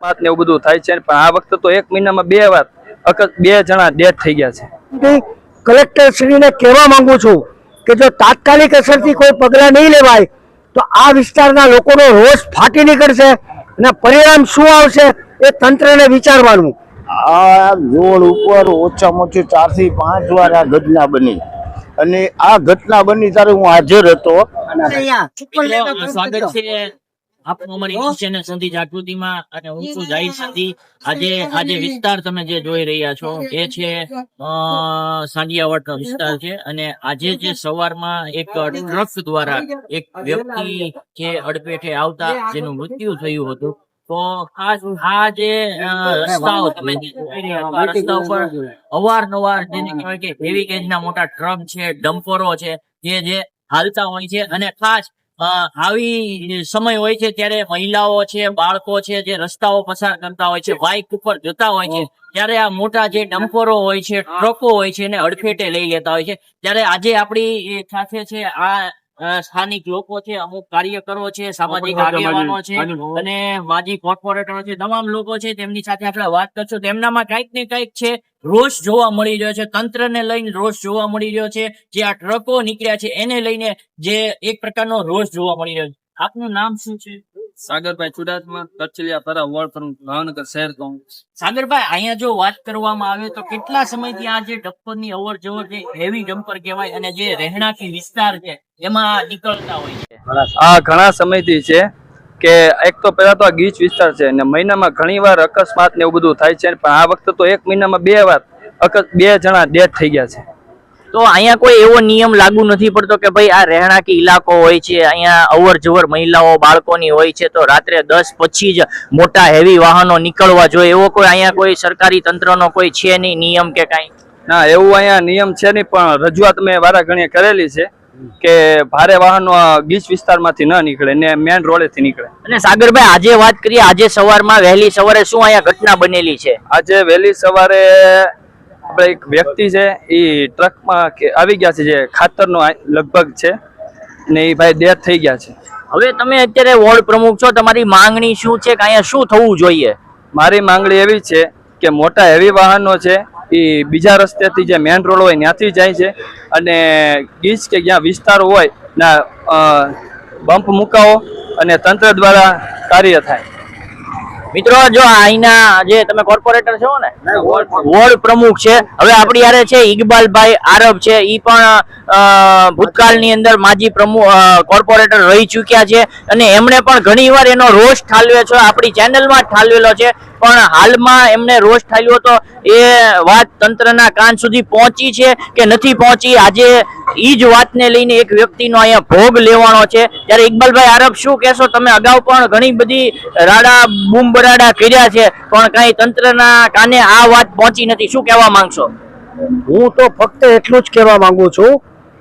અકસ્માત ને એવું બધું થાય છે પણ આ વખતે તો એક મહિનામાં બે વાર અકસ બે જણા ડેથ થઈ ગયા છે. કલેક્ટર શ્રીને કહેવા માંગુ છું કે જો તાત્કાલિક અસરથી કોઈ પગલાં નહીં લેવાય તો આ વિસ્તારના લોકોનો રોષ ફાટી નીકળશે અને પરિણામ શું આવશે એ તંત્રને વિચારવાનું. આ રોડ ઉપર ઓછામાં ઓછી ચારથી પાંચ વાર આ ઘટના બની. અને આ ઘટના બની ત્યારે હું હાજર હતો. આપનું અમારી ચેનલ સંધિ જાગૃતિમાં અને હું છું જાહિર સંધિ. આજે આજે વિસ્તાર તમે જે જોઈ રહ્યા છો એ છે સાંડિયાવાડનો વિસ્તાર છે અને આજે જે સવારમાં એક ટ્રક દ્વારા એક વ્યક્તિ જે અડપેઠે આવતા જેનું મૃત્યુ થયું હતું. તો ખાસ આ જે રસ્તાઓ તમે રસ્તા ઉપર અવારનવાર જેને કહેવાય કે હેવી ગેજના મોટા ટ્રક છે ડમ્પરો છે જે જે હાલતા હોય છે અને ખાસ આવી સમય હોય છે ત્યારે મહિલાઓ છે, બાળકો છે, જે રસ્તાઓ પસાર કરતા હોય છે બાઇક ઉપર જતા હોય છે, ત્યારે આ મોટા જે ડમ્પરો હોય છે, ટ્રકો હોય છે એને અડફેટે લઈ લેતા હોય છે. ત્યારે આજે આપણી સાથે છે, આ સ્થાનિક લોકો છે અમુક કાર્યકરો છે સામાજિક આગેવાનો છે અને માજી કોર્પોરેટરો છે તમામ લોકો છે તેમની સાથે આપણે વાત કરશું. તેમનામાં કંઈક ને કંઈક છે રોષ જોવા મળી રહ્યો છે તંત્રને લઈને રોષ જોવા મળી રહ્યો છે જે આ ટ્રકો નીકળ્યા છે એને લઈને જે એક પ્રકારનો રોષ જોવા મળી રહ્યો છે. આપનું નામ શું છે? સાગરભાઈ ચુડાસમા કચ્છલિયા પરા વોર્ડ પ્રમુખ ભાવનગર શહેર કોંગ્રેસ સાગરભાઈ અહીંયા જો વાત કરવામાં આવે તો કેટલા સમયથી આ જે ડમ્પરની અવર જવર જે હેવી ડમ્પર કહેવાય અને જે રહેણાંકી વિસ્તાર છે એમાં નીકળતા હોય છે? આ ઘણા સમયથી છે કે એક તો પેલા તો આ ગીચ વિસ્તાર છે અને મહિનામાં ઘણી વાર અકસ્માત ને એવું બધું થાય છે પણ આ વખતે તો એક મહિનામાં બે વાર બે જણા ડેથ થઈ ગયા છે. તો અહીંયા કોઈ એવો નિયમ લાગુ નથી પડતો કે ભાઈ આ રહેણાંકી ઇલાકો હોય છે અહીંયા અવર જવર મહિલાઓ બાળકોની હોય છે તો રાત્રે દસ પછી જ મોટા હેવી વાહનો નીકળવા જોઈએ. એવો કોઈ અહીંયા કોઈ સરકારી તંત્રનો કોઈ છે નહીં નિયમ કે કાંઈ? ના એવું અહીંયા નિયમ છે નહીં પણ રજૂઆત મેં વારા ઘણીએ કરેલી છે કે ભારે વાહનો ગીચ વિસ્તારમાંથી ન નીકળે ને મેન રોડેથી નીકળે. અને સાગરભાઈ આજે વાત કરીએ આજે સવારમાં વહેલી સવારે શું અહીંયા ઘટના બનેલી છે? આજે વહેલી સવારે આપણે એક વ્યક્તિ છે એ ટ્રકમાં કે આવી ગયા છે જે ખાતરનો લગભગ છે ને એ ભાઈ ડેથ થઈ ગયા છે. હવે તમે અત્યારે વોર્ડ પ્રમુખ છો તમારી માંગણી શું છે કે અહીંયા શું થવું જોઈએ? મારી માંગણી એવી છે કે મોટા હેવી વાહનો છે એ બીજા રસ્તેથી જે મેન રોડ હોય ત્યાંથી જાય છે અને ગીચ કે જ્યાં વિસ્તાર હોય ના બમ્પ મુકાવો અને તંત્ર દ્વારા કાર્ય થાય. મિત્રો જો અહીંના જે તમે કોર્પોરેટર છો ને વોર્ડ પ્રમુખ. છે. હવે આપણી યારે છે ઇકબાલભાઈ આરબ છે. એ પણ ભૂતકાળની અંદર માજી પ્રમુખ કોર્પોરેટર રહી ચૂક્યા છે. અને એમણે પણ ઘણીવાર એનો રોષ ઠાલવ્યો છે. આપણી ચેનલમાં જ ઠાલવેલો છે. પણ હાલમાં એમને રોષ ઠાલ્યો તો એ વાત તંત્રના કાન સુધી પહોંચી છે કે નથી પહોંચી? આજે ઈ જ વાતને લઈને એક વ્યક્તિનો અહીંયા ભોગ લેવાનો છે. ત્યારે ઇકબાલભાઈ, આરબ શું કહેશો? તમે અગાઉ પણ ઘણી બધી રાડા બૂમ બરાડા કર્યા છે, પણ કાંઈ તંત્રના કાને આ વાત પહોંચી નથી. શું કહેવા માંગશો? હું તો ફક્ત એટલું જ કહેવા માંગુ છું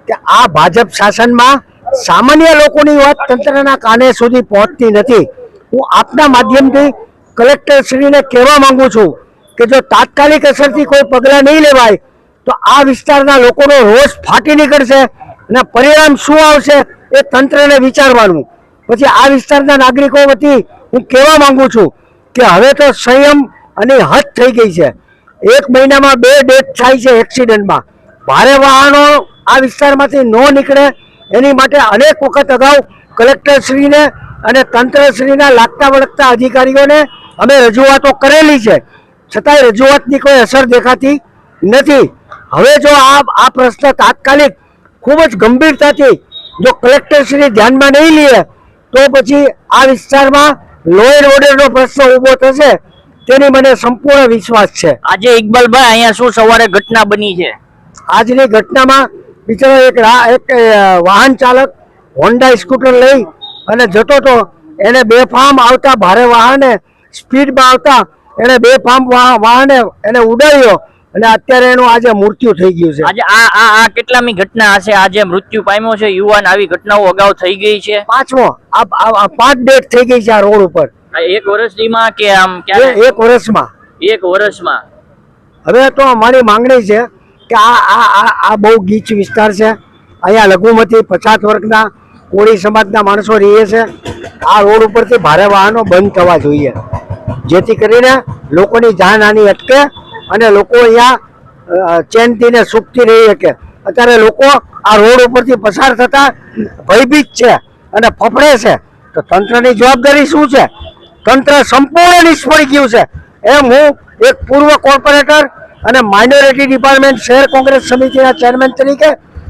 કે આ ભાજપ શાસનમાં સામાન્ય લોકોની વાત તંત્રના કાને સુધી પહોંચતી નથી. હું આપના માધ્યમથી કલેક્ટર શ્રીને કહેવા માંગુ છું કે જો તાત્કાલિક અસરથી કોઈ પગલાં નહીં લેવાય, તો આ વિસ્તારના લોકોનો રોષ ફાટી નીકળશે અને પરિણામ શું આવશે એ તંત્રને વિચારવાનું. પછી આ વિસ્તારના નાગરિકો વતી હું કહેવા માંગુ છું કે હવે તો સંયમ અને હદ થઈ ગઈ છે. એક મહિનામાં બે ડેથ થાય છે એક્સિડન્ટમાં. ભારે વાહનો આ વિસ્તારમાંથી ન નીકળે. એની માટે અનેક વખત અગાઉ કલેક્ટરશ્રીને અને તંત્રશ્રીના લાગતા વળગતા અધિકારીઓને અમે રજૂઆતો કરેલી છે. છતાંય રજૂઆતની કોઈ અસર દેખાતી નથી. હવે જો આ આ પ્રશ્ન તાત્કાલિક ખૂબ જ ગંભીરતાથી જો કલેક્ટરશ્રી ધ્યાનમાં નહીં લે તો પછી આ વિસ્તારમાં લો એન્ડ ઓર્ડરનો પ્રશ્ન ઊભો થશે તેની મને સંપૂર્ણ વિશ્વાસ છે. આજે ઇકબાલભાઈ અહીંયા શું સવારે ઘટના બની છે? આજની ઘટનામાં બિચારો એક વાહન ચાલક હોન્ડા સ્કૂટર લઈ અને જતો તો એને બે ફાર્મ આવતા ભારે વાહને સ્પીડમાં આવતા એને બે વાહ- વાહને એને ઉડાવ્યો અને અત્યારે એનું આજે મૃત્યુ થઈ ગયું છે. આજે આ આ આ કેટલામી ઘટના હશે? આજે મૃત્યુ પામ્યો છે. યુવાન આવી ઘટનાઓ અગાઉ થઈ ગઈ છે. પાંચમો આ પાંચ ડેટ થઈ ગઈ છે આ રોડ ઉપર. આ એક વર્ષમાં કે આમ એક વર્ષમાં. એક વર્ષમાં. હવે તો અમારી માંગણી છે કે આ આ આ આ બહુ ગીચ વિસ્તાર છે. અહીંયા લઘુમતી પછાત વર્ગના કોળી સમાજના માણસો રહીએ છે. આ રોડ ઉપરથી ભારે વાહનો બંધ થવા જોઈએ. જેથી કરીને લોકોની જાનહાની અટકે અને લોકો અહીંયા ચેનથીને સુખથી રહી શકે. અત્યારે લોકો આ રોડ ઉપરથી પસાર થતા ભયભીત છે અને ફફડે છે. તો તંત્રની જવાબદારી શું છે? તંત્ર સંપૂર્ણ નિષ્ફળ ગયું છે. એમ હું એક પૂર્વ કોર્પોરેટર અને માઇનોરિટી ડિપાર્ટમેન્ટ શહેર કોંગ્રેસ સમિતિના ચેરમેન તરીકે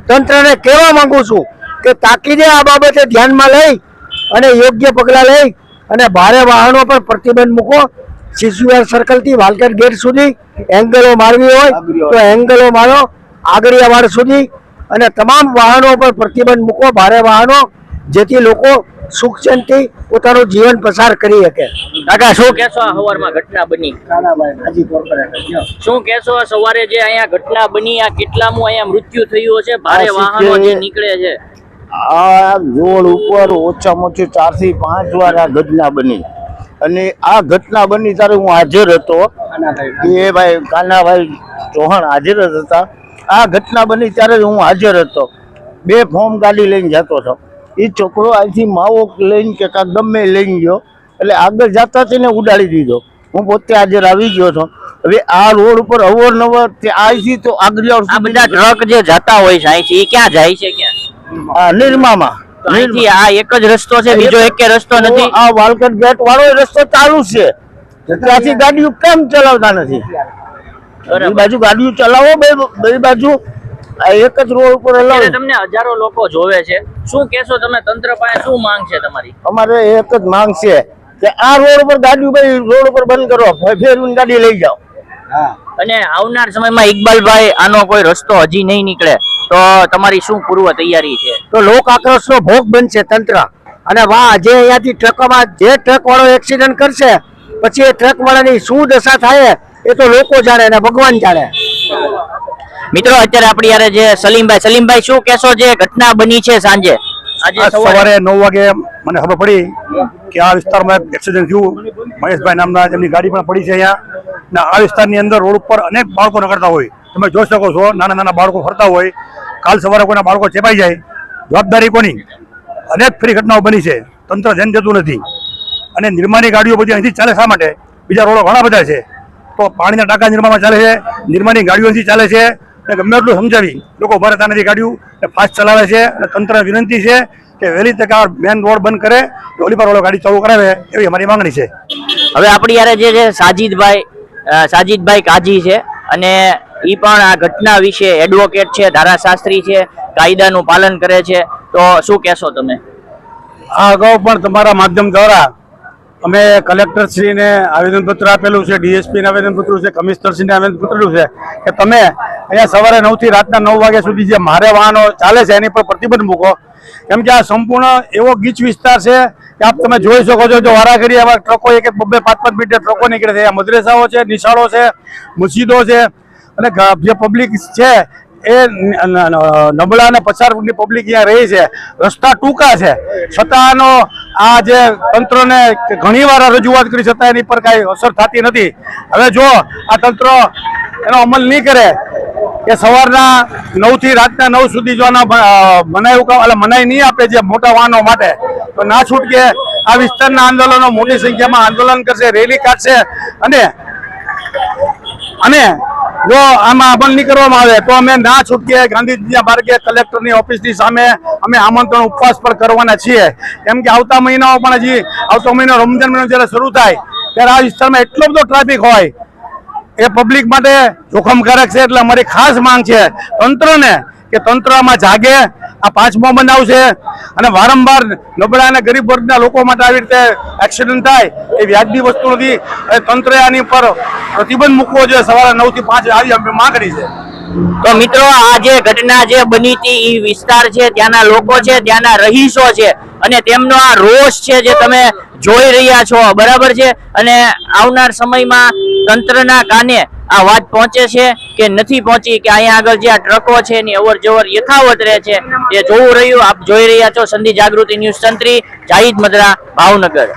તંત્રને કહેવા માંગુ છું કે તાકીદે આ બાબતે ધ્યાનમાં લઈ અને યોગ્ય પગલાં લઈ અને ભારે વાહનો પર પ્રતિબંધ મૂકો. શિશુયાર સર્કલથી વાલકેટ ગેટ સુધી એંગલો મારવી હોય તો એંગલો મારો આગળિયાવાડ સુધી અને તમામ વાહનો પર પ્રતિબંધ મૂકો. ભારે વાહનો જેથી લોકો સુખ શાંતિ પોતાનું જીવન પસાર કરી શકે. કાકા શું કહેશો આ સવારમાં ઘટના બની? શું કહેશો સવારે જે અહીંયા ઘટના બની આ કેટલામું અહીંયા મૃત્યુ થયું છે ભારે વાહનો જે નીકળે છે. આ રોડ ઉપર ઓછામાં ઓછી ચારથી પાંચ વાર આ ઘટના બની. અને આ ઘટના બની ત્યારે હું હાજર હતો. એ ભાઈ કાનાભાઈ ચૌહાણ હાજર જ હતા. આ ઘટના બની ત્યારે હું હાજર હતો. બે ફોર્મ ગાડી લઈને જતો હતો. એ છોકરો અહીંથી માવો લઈને કે કાંક ગમે લઈને ગયો. એટલે આગળ જતા તેને ઉડાડી દીધો. હું પોતે હાજર આવી ગયો હતો. હવે આ રોડ ઉપર અવરનવર આવી અહીંથી તો આગળ બધા ટ્રક જે જતા હોય છે અહીંથી એ ક્યાં જાય છે ક્યાં? નિરમામાં. અહીંથી આ એક જ રસ્તો છે બીજો એક રસ્તો નથી. આ વાલકટ ગેટ વાળો રસ્તો ચાલુ છે. ત્યાંથી ગાડીઓ કેમ ચલાવતા નથી? બરાબર. બાજુ ગાડીઓ ચલાવો બે બે બાજુ. આ એક જ રોડ ઉપર તમને હજારો લોકો જોવે છે. શું કેશો તમે? તંત્ર પાસે શું માંગ છે તમારી? અમારે એક જ માંગ છે કે આ રોડ ઉપર ગાડીઓ ભાઈ રોડ ઉપર બંધ કરો. ફેરવીને ગાડી લઈ જાઓ. અને આવનાર સમયમાં ઇકબાલભાઈ આનો કોઈ રસ્તો હજી નહીં નીકળે. તો તમારી શું પૂર્વ તૈયારી છે? તો લોક આક્રોશનો ભોગ બનશે તંત્ર. અને વાહ જે અહીંયાથી ટ્રકમાં જે ટ્રક વાળો એક્સિડન્ટ કરશે પછી એ ટ્રક વાળાની શું દશા થાય એ તો લોકો જાણે અને ભગવાન જાણે. મિત્રો અત્યારે આપણી યારે જે સલીમભાઈ સલીમભાઈ શું કેશો જે ઘટના બની છે સાંજે? આજે સવારે નવ વાગે મને ખબર પડી કે આ વિસ્તારમાં એક એક્સિડન્ટ થયું. મહેશભાઈ નામના તેમની ગાડી પણ પડી છે અહીંયા. ને આ વિસ્તારની અંદર રોડ ઉપર અનેક બાળકો નકળતા હોય. તમે જોઈ શકો છો, નાના નાના બાળકો ફરતા હોય, કાલ સવારે કોઈના બાળકો ચેપાઈ જાય, જવાબદારી કોની? અનેક ફરી ઘટનાઓ બની છે, તંત્ર ધ્યાન જતું નથી. અને નિર્માની ગાડીઓ બધી અહીંથી ચાલે શા માટે? બીજા રોડો ઘણા બધા છે. તો પાણીના ટાંકા નિર્માણમાં ચાલે છે નિર્માની ગાડીઓ અહીંથી ચાલે છે, અને ગમે એટલું સમજાવી, લોકો ઊભા રહેતા નથી ગાડીઓ ફાસ્ટ ચલાવે છે, અને તંત્રને વિનંતી છે કે વહેલી તકે આ મેન રોડ બંધ કરે કે ઓલી પર વાળો ગાડી ચાલુ કરાવે, એવી અમારી માંગણી છે. હવે આપણી યારે જે છે, સાજીદભાઈ સાજીદભાઈ કાજી છે. અને એ પણ આ ઘટના વિશે એડવોકેટ છે, ધારાશાસ્ત્રી છે, કાયદાનું પાલન કરે છે. તો શું કહેશો તમે? આ અગાઉ પણ તમારા માધ્યમ દ્વારા અમે કલેક્ટરશ્રીને આવેદનપત્ર આપેલું છે, ડીએસપીને આવેદનપત્ર છે, કમિશનરશ્રીને આવેદનપત્ર છે કે તમે અહીંયા સવારે નવથી રાતના નવ વાગ્યા સુધી જે મારે વાહનો ચાલે છે, એની પર પ્રતિબંધ મૂકો. કેમ કે આ સંપૂર્ણ એવો ગીચ વિસ્તાર છે આપ તમે જોઈ શકો છો જો વારાઘડી આવા ટ્રકો એક એક બબ્બે પાંચ પાંચ મિનિટે ટ્રકો નીકળે છે. મદ્રેસાઓ છે, નિશાળો છે, મસ્જિદો છે અને જે પબ્લિક છે એ નબળા અને પછાર ફૂટની પબ્લિક અહીંયા રહી છે. રસ્તા ટૂંકા છે. છતાં આનો આ જે તંત્રને ઘણી વાર રજૂઆત કરી, છતાં એની પર કાંઈ અસર થતી નથી. હવે જો આ તંત્ર એનો અમલ નહીં કરે કે સવારના નવથી રાતના નવ સુધી જો મનાઈ હુકમ એટલે મનાઈ નહીં આપે જે મોટા વાહનો માટે, તો ના છૂટકે આ વિસ્તારના આંદોલનો મોટી સંખ્યામાં આંદોલન કરશે, રેલી કાઢશે અને અને જો આમાં અમલ નહીં કરવામાં આવે, તો અમે ના છૂટકે ગાંધીજીના માર્ગે કલેક્ટરની ઓફિસની સામે અમે આમંત્રણ ઉપવાસ પણ કરવાના છીએ. કેમ કે આવતા મહિનાઓ પણ હજી આવતો મહિનો રમજાન મહિનો જ્યારે શરૂ થાય, ત્યારે આ વિસ્તારમાં એટલો બધો ટ્રાફિક હોય એ પબ્લિક માટે જોખમકારક છે એટલે અમારી ખાસ માંગ છે તંત્રને કે તંત્રમાં જાગે, આ પાંચમો બનાવ છે. અને વારંવાર નબળા અને ગરીબ વર્ગના લોકો માટે આવી રીતે એક્સિડન્ટ થાય એ વ્યાજબી વસ્તુ નથી. તંત્રે આની પર પ્રતિબંધ મૂકવો જોઈએ. સવારે નવથી પાંચ આવી અમે માંગણી છે. તો મિત્રો, આ જે ઘટના જે બની હતી એ વિસ્તાર છે, ત્યાંના લોકો છે, ત્યાંના રહીશો છે. અને તેમનો આ રોષ છે જે તમે જોઈ રહ્યા છો, બરાબર છે? અને આવનાર સમયમાં તંત્રના કાને આ વાત પહોંચે છે કે નથી પહોંચી, કે અહીંયા આગળ જે આ ટ્રકો છે એની અવર જવર યથાવત રહે છે, એ જોવું રહ્યું. આપ જોઈ રહ્યા છો સંધિ જાગૃતિ ન્યૂઝ તંત્રી, જાહિદ મદરા, ભાવનગર.